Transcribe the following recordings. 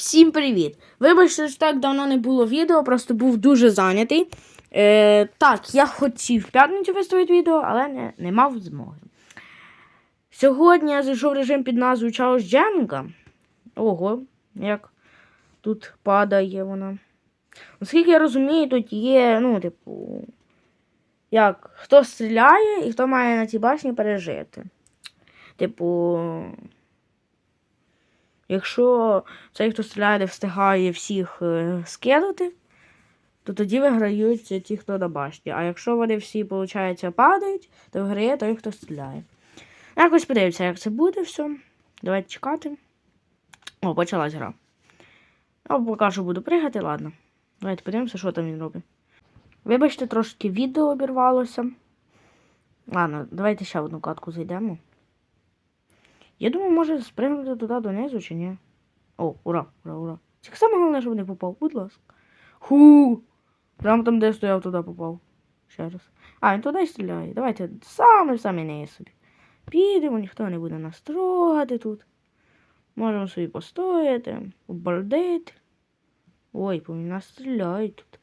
Всім привіт! Вибачте, що так давно не було відео, просто був дуже зайнятий. Е, так, я хотів в п'ятницю виставити відео, але не, не мав змоги. Сьогодні я зайшов режим під назвою Чаус Дженга. Ого, як тут падає вона. Наскільки я розумію, тут є, ну, типу, як хто стріляє і хто має на цій башні пережити. Типу. Якщо цей, хто стріляє, не встигає всіх е, скинути, то тоді виграють ті, хто на башні. А якщо вони всі, виходить, падають, то виграє той, хто стріляє. Якось подивимося, як це буде все. Давайте чекати. О, почалась гра. Я поки що буду пригати, ладно. Давайте подивимося, що там він робить. Вибачте, трошки відео обірвалося. Ладно, давайте ще одну катку зайдемо. Я думаю, може спригнути туди донизу чи ні. О, ура, ура, ура. Тільки саме головне, щоб не попав, будь ласка. Ху! Прямо там, де я стояв, туди попав. Ще раз. А, він туди стріляє. Давайте саме самі не собі. Підемо, ніхто не буде нас трогати тут. Можемо собі постояти, обалдити. Ой, по нас стріляють тут.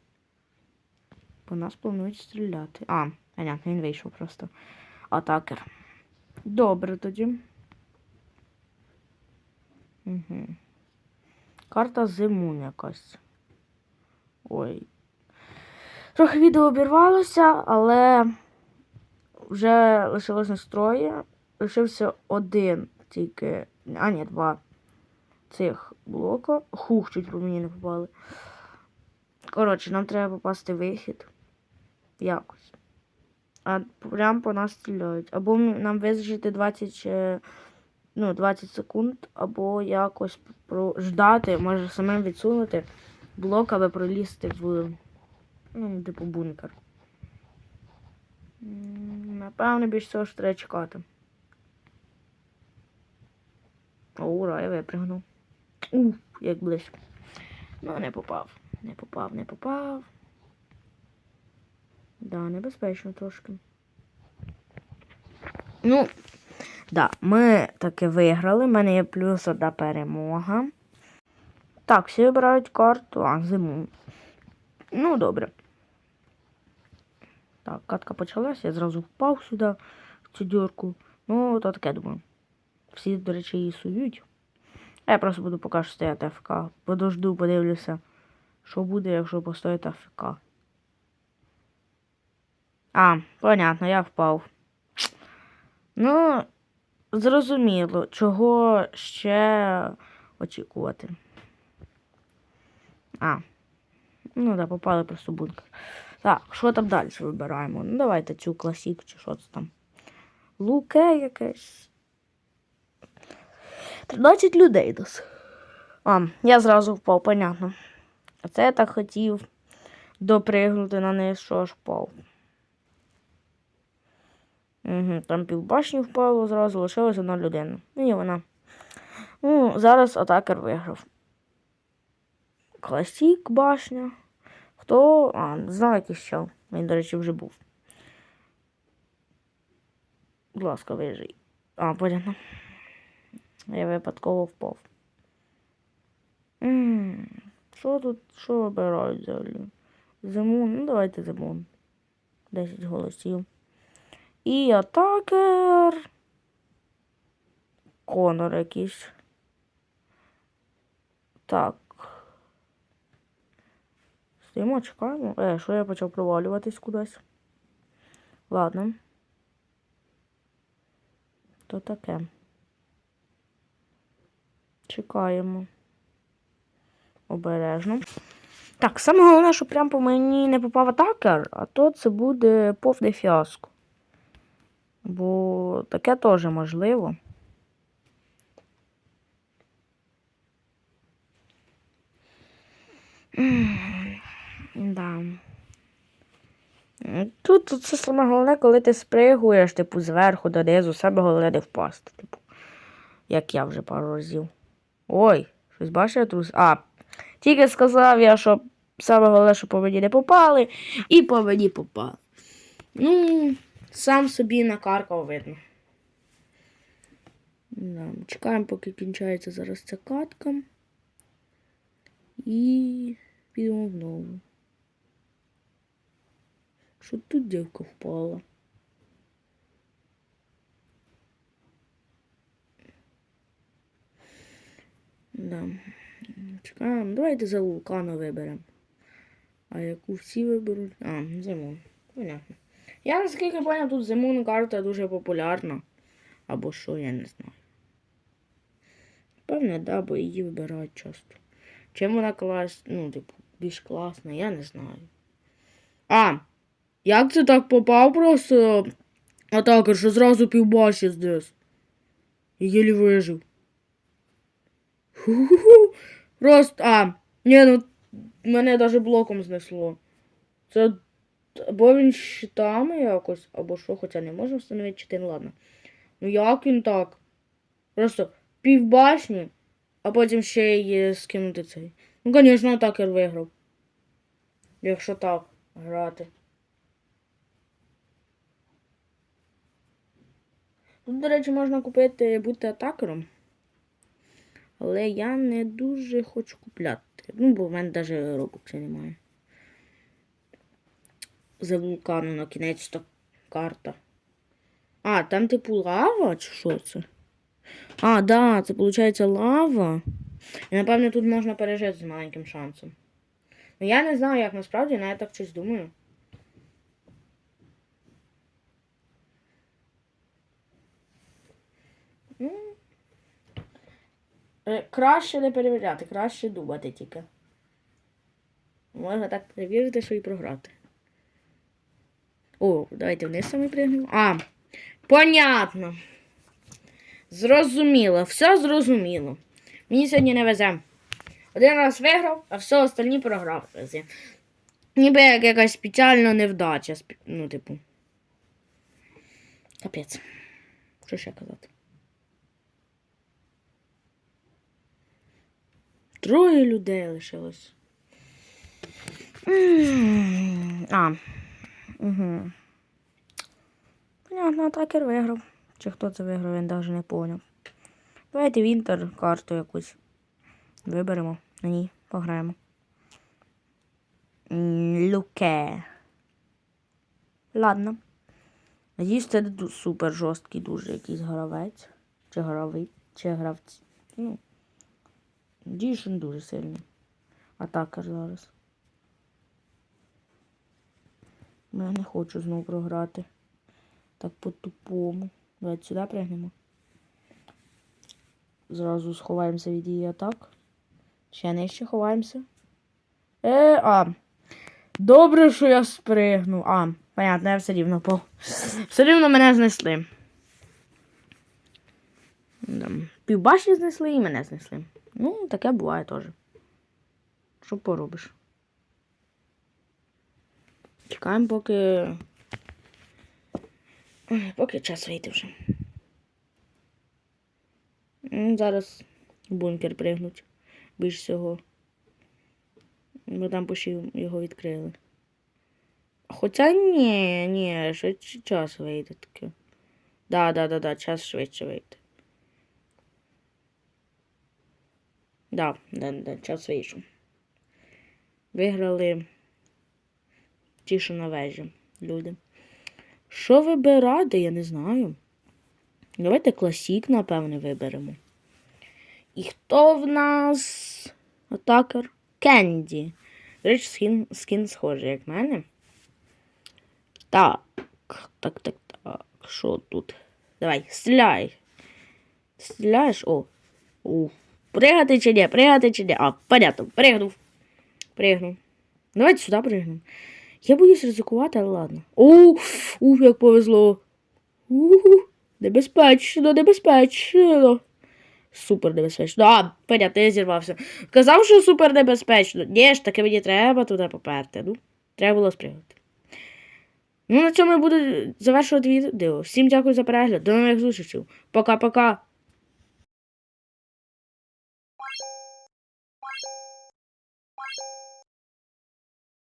По нас планують стріляти. А, понятно, він вийшов просто. Атакер. Добре тоді. Угу. Карта зимун якась. Ой. Трохи відео обірвалося, але вже лишилось настрої. Лишився один тільки. А, ні, два цих блока. Хух, чуть по мені не попали. Коротше, нам треба попасти вихід. Якось. А прям по нас стріляють. Або нам визначити 20, е, ну, 20 секунд, або якось ждати, може самим відсунути блок, аби пролізти в ну, типу бункер. Напевно, більш всього ж треба чекати. О, ура, я випригнув. Уф, як близько. Ну, не попав. Не попав, не попав. Да, небезпечно трошки. Ну, да, ми таки виграли. У мене є плюс одна перемога. Так, всі обирають карту, а, зиму. Ну, добре. Так, катка почалася, я зразу впав сюди, в цю дірку. Ну, то таке думаю. Всі, до речі, її сують. А я просто буду поки що стояти АФК. Подожду, подивлюся, що буде, якщо постояти АФК. А, понятно, я впав. Ну, зрозуміло, чого ще очікувати. А. Ну да, попали просто бункер. Так, що там далі вибираємо? Ну, давайте цю класік чи що це там. Луке якесь. 13 людей нас. А, я зразу впав, понятно. А це я так хотів допригнути на неї, що ж впав. Угу, там півбашні впало, зразу лишилась одна людина. Ну і вона. Ну, зараз атакер виграв. Класік башня. Хто. А, не знаю, який ще. Він, до речі, вже був. Будь ласка, вижий. А, понятно. Я випадково впав. Що тут, що вибирають взагалі? Зимун, ну давайте зимун. 10 голосів. І атакер. Конор якийсь. Так. Стоїмо, чекаємо. Е, що я почав провалюватись кудись? Ладно. То таке. Чекаємо. Обережно. Так, саме головне, що прям по мені не попав атакер, а то це буде повне фіаско. Бо таке теж можливо. Да. Тут, тут це саме головне, коли ти спригуєш, типу, зверху донизу, саме головне не впасти, типу. Як я вже пару разів. Ой, щось бачив тут. А, тільки сказав я, що саме головне, що по мені не попали, і по мені попали. Ну, сам собі накаркав видно. Да, чекаємо, поки кінчається зараз ця катка. І підемо знову. Що тут дівка впала? Да. Чекаємо. Давайте за вулкану виберемо. А яку всі виберуть? А, зиму. Понятно. Я наскільки поняв, тут зимун карта дуже популярна. Або що, я не знаю. Певне, да, бо її вибирають часто. Чим вона клас, ну, типу, більш класна, я не знаю. А! Як це так попав просто атакер, що зразу півбаші здесь? І єлі вижив. Ху-ху-ху. Просто, а, ні, ну, мене навіть блоком знесло. Це або він щитами якось, або що, хоча не можна встановити щити, ну ладно. Ну як він так? Просто півбашні, а потім ще й е, скинути цей. Ну, звісно, атакер виграв. Якщо так грати. Тут, до речі, можна купити бути атакером. Але я не дуже хочу купляти. Ну, бо в мене навіть робоксів немає. За вулкану на кінець то карта. А, там типу лава, чи що це? А, да, це виходить лава. І напевно тут можна пережити з маленьким шансом. Ну я не знаю, як насправді, але я так щось думаю. М. Е, Краще не перевіряти, краще думати тільки. Можна так перевірити, що і програти. О, давайте вниз саме пригнемо. А, понятно. Зрозуміло, все зрозуміло. Мені сьогодні не везе. Один раз виграв, а все остальні програв. Ніби як якась спеціальна невдача. Ну, типу. Капець. Що ще казати? Троє людей лишилось. А. Угу. Понятно, атакер виграв. Чи хто це виграв, він навіть не поняв. Давайте Вінтер карту якусь виберемо. На ній пограємо. Люке. Ладно. Надіюсь, це супер жорсткий дуже якийсь гравець. Чи гравець, чи гравці. Ну. Надіюсь, не дуже сильний. Атакер зараз. Я не хочу знову програти. Так по-тупому. Давайте сюди пригнемо. Зразу сховаємося від її атак. Ще нижче ховаємося. Е, а. Добре, що я спригнув. А, понятно, я все рівно по. Все рівно мене знесли. Да. Півбашні знесли і мене знесли. Ну, таке буває теж. Що поробиш? Чекаємо, поки. Поки час вийде вже. Зараз бункер пригнуть. Більш всього. Бо там пошив його відкрили. Хоча ні, ні, швидше час вийде таке. Да, да, да, да, час швидше вийде. Да, да, да, час вийшов. Виграли ті, що на вежі люди. Що вибирати, я не знаю. Давайте класік, напевне, виберемо. І хто в нас атакер? Кенді. Речі, скін, скін схожий, як мене. Так. Так, так, так. Що тут? Давай, стріляй. Стріляєш? О. О. Пригати чи ні? Пригати чи ні? А, понятно, пригнув. Пригнув. Давайте сюди пригнемо. Я боюсь ризикувати, але ладно. Ух, ух, як повезло. Ух, небезпечно, небезпечно. Супер небезпечно. А, понятно, я зірвався. Казав, що супер небезпечно. Ні ж, таки мені треба туди поперти. Ну, треба було спрягати. Ну, на цьому я буду завершувати відео. Всім дякую за перегляд. До нових зустрічей. Пока-пока.